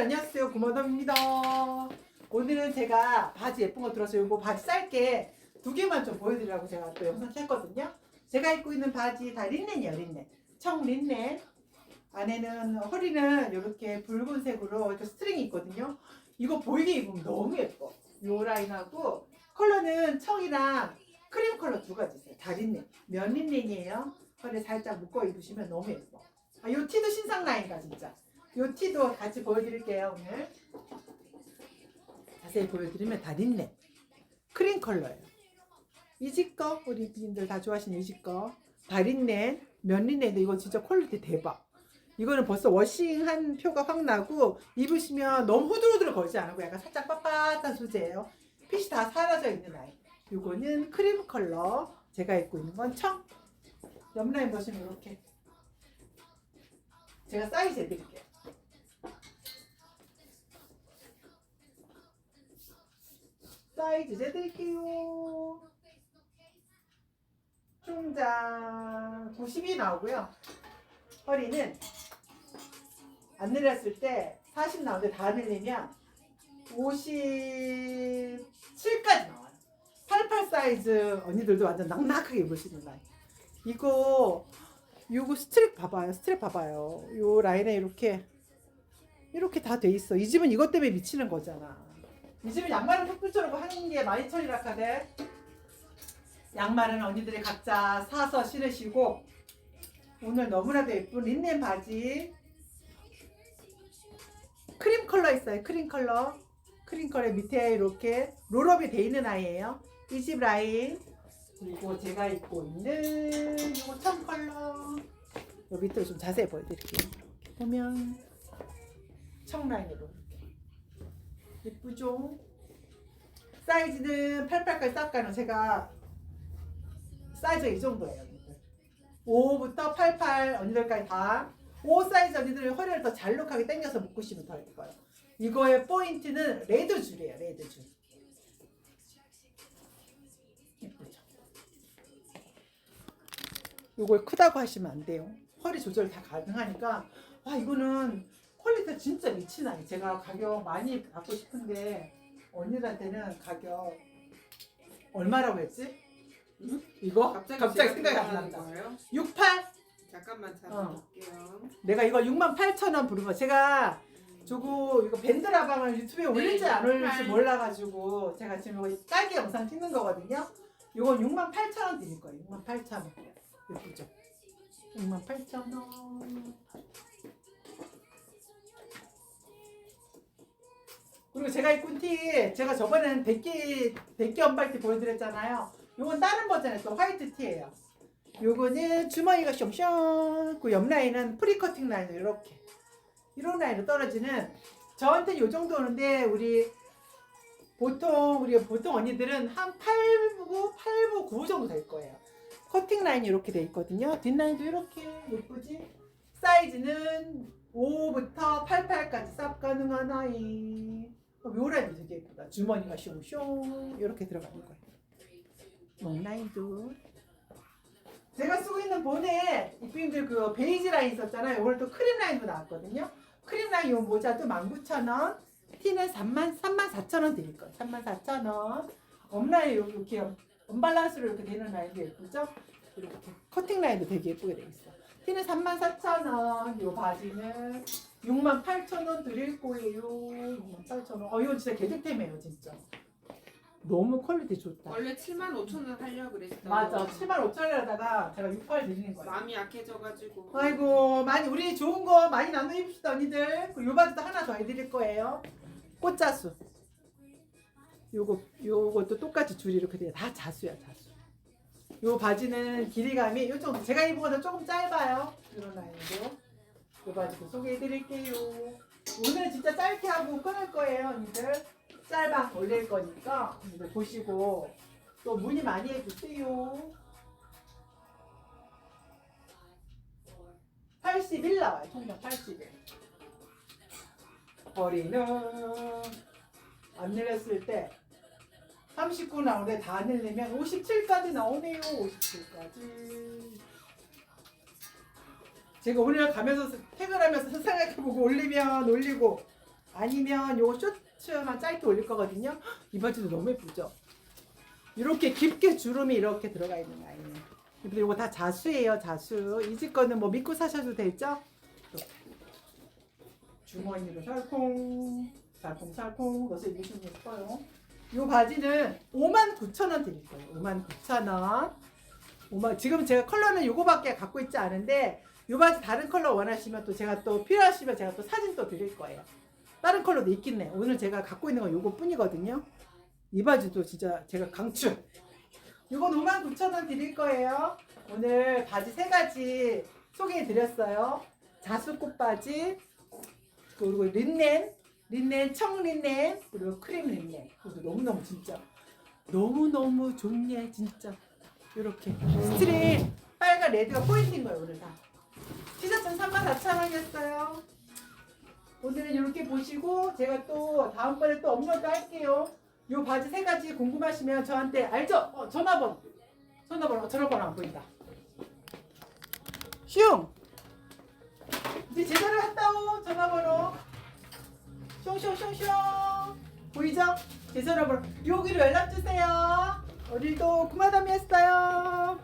안녕하세요. 구마담입니다. 오늘은 제가 바지 예쁜 거 들어서 이거 바지 짧게 두 개만 좀 보여드리려고 제가 또 영상 켰거든요. 제가 입고 있는 바지 다 린넨이에요 린넨. 청 린넨. 안에는 허리는 이렇게 붉은색으로 이렇게 스트링이 있거든요. 이거 보이게 입으면 너무 예뻐. 요 라인하고 컬러는 청이랑 크림 컬러 두 가지 있어요. 다 린넨. 면 린넨이에요. 허리 살짝 묶어 입으시면 너무 예뻐. 아, 요 티도 신상 라인이다 진짜 요 티도 같이 보여드릴게요 오늘. 자세히 보여드리면 다 린넨. 크림 컬러예요. 이지꺼 우리 비님들 다 좋아하시는 이지꺼 다 린넨 면 린넨인데 이거 진짜 퀄리티 대박. 이거는 벌써 워싱한 표가 확 나고 입으시면 너무 후들후들 거리지 않고 약간 살짝 빳빳한 소재예요. 핏이 다 사라져 있는 라인 요거는 크림 컬러. 제가 입고 있는 건 청. 옆라인 보시면 이렇게. 제가 사이즈 해드릴게요 사이즈 재드릴게요. 총장 90이 나오고요. 허리는 안 내렸을 때 40 나오는데 다 늘리면 57까지 나와요. 88 사이즈 언니들도 완전 낭낙하게 입으시는 라인. 이거 요거 스트랩 봐봐요. 스트랩 봐봐요. 요 라인에 이렇게 이렇게 다 돼 있어. 이 집은 이것 때문에 미치는 거잖아. 이 집은 양말을 횃불처럼 하는 게 많이 처리라 카대. 양말은 언니들이 각자 사서 신으시고 오늘 너무나도 예쁜 린넨 바지 크림 컬러 있어요. 크림 컬러. 크림 컬러 밑에 이렇게 롤업이 돼 있는 아이예요. 이 집 라인. 그리고 제가 입고 있는 이거 청 컬러. 요 밑으로 좀 자세히 보여드릴게요. 보면 청 라인으로 이렇게 예쁘죠? 사이즈는 88까지 싹 가는 제가 사이즈가 이 정도예요. 언니들. 5부터 88 언니들까지 다. 5 사이즈 언니들 허리를 더 잘록하게 당겨서 묶으시면 더 예뻐요. 이거의 포인트는 레드 줄이에요. 레드 줄. 예쁘죠? 이걸 크다고 하시면 안 돼요. 허리 조절 다 가능하니까 와 이거는 퀄리티 진짜 미친 아이. 제가 가격 많이 받고 싶은데 언니들한테는 가격 얼마라고 했지? 이거 갑자기, 생각이 안 난다. 거예요? 68? 잠깐만 어. 찾아볼게요. 내가 이거 6만 8천 원 부른 거. 제가 저거 이거 밴드 라방을 유튜브에 올릴지 안 올릴지 68. 몰라가지고 제가 지금 이거 딸기 영상 찍는 거거든요. 이거 6만 8천 원 드릴 거예요. 6만 8천 원. 예쁘죠? 6만 8천 원. 그리고 제가 입고 티 제가 저번에는 백기 백기 언발티 보여드렸잖아요. 요건 다른 버전의 또 화이트 티예요. 요거는 주머니가 숑숑 그 옆 라인은 프리 커팅 라인으로 이렇게 이런 라인으로 떨어지는 저한테는 요 정도 오는데 우리 보통 우리 보통 언니들은 한 8부 8부 9 정도 될 거예요. 커팅 라인이 이렇게 돼 있거든요. 뒷라인도 이렇게 예쁘지? 사이즈는 5부터 88까지 쌉 가능한 아이. 어, 요 라인도 되게 예쁘다. 주머니가 숑숑 이렇게 들어가는 거예요. 목 라인도 제가 쓰고 있는 본에 이쁜들 그 베이지 라인 있었잖아요. 오늘 또 크림 라인도 나왔거든요. 크림 라인 요 모자도 19,000원. 티는 3만 34,000원 드릴 거예요. 34,000원. 업라인 요- 이렇게 언밸런스로 이렇게 되는 라인도 예쁘죠? 이렇게 커팅 라인도 되게 예쁘게 돼 있어. 티는 34,000원. 요 바지는 68,000원 드릴 거예요. 68,000원. 어 이거 진짜 개득템이에요, 진짜. 너무 퀄리티 좋다. 원래 7만 5천 원 하려고 그랬어. 맞아. 7만 5천원에다가 제가 6팔 드리는 거예요. 마음이 약해져가지고. 아이고 많이 우리 좋은 거 많이 나눠 입읍시다 언니들. 그요 바지도 하나 더 해드릴 거예요. 꽃자수. 요거 요것도 똑같이 줄이 이렇게 돼요. 다 자수야 자수. 요 바지는 길이감이 요 정도 제가 입은 거보다 조금 짧아요. 이런 라인으로. 요 바지도 소개해드릴게요. 오늘 진짜 짧게 하고 끊을 거예요 언니들. 짤방 올릴 거니까 언니들 보시고 또 문의 많이 해주세요. 81 나와요. 총장 81. 머리는 안 내렸을 때 39 나오는데 다 내려면 57까지 나오네요. 57까지. 제가 오늘 가면서 퇴근하면서 생각해보고 올리면 올리고 아니면 요 쇼츠만 짧게 올릴 거거든요. 이 바지도 너무 예쁘죠? 이렇게 깊게 주름이 이렇게 들어가 있는 라인이에요. 근데 이거 다 자수예요, 자수. 이 집 거는 뭐 믿고 사셔도 되죠? 주머니로 살콩, 살콩, 살콩 넣어서 입으시면 예뻐요. 이 바지는 59,000원 드릴 거예요. 59,000원. 5만, 지금 제가 컬러는 요거밖에 갖고 있지 않은데 이 바지 다른 컬러 원하시면 또 제가 또 필요하시면 제가 또 사진 또 드릴 거예요. 다른 컬러도 해. 오늘 제가 갖고 있는 건 요거 뿐이거든요. 이 바지도 진짜 제가 강추. 이건 59,000원 드릴 거예요. 오늘 바지 세 가지 소개해 드렸어요. 자수꽃 바지, 그리고 린넨, 린넨 청린넨, 그리고 크림 린넨. 그것도 너무너무 진짜 너무너무 좋네 진짜. 이렇게 스트릿 빨간 레드가 포인트인 거예요 오늘 다. 티셔츠는 34,000원이었어요. 오늘은 이렇게 보시고 제가 또 다음번에 또 업로드 할게요. 요 바지 세 가지 궁금하시면 저한테 알죠? 어, 전화번호. 전화번호. 전화번호 안 보인다. 슝. 이제 제대로 했다 오 전화번호. 슝슝슝슝. 보이죠? 제 전화번호. 여기로 연락 주세요. 오늘도 구마담이었어요.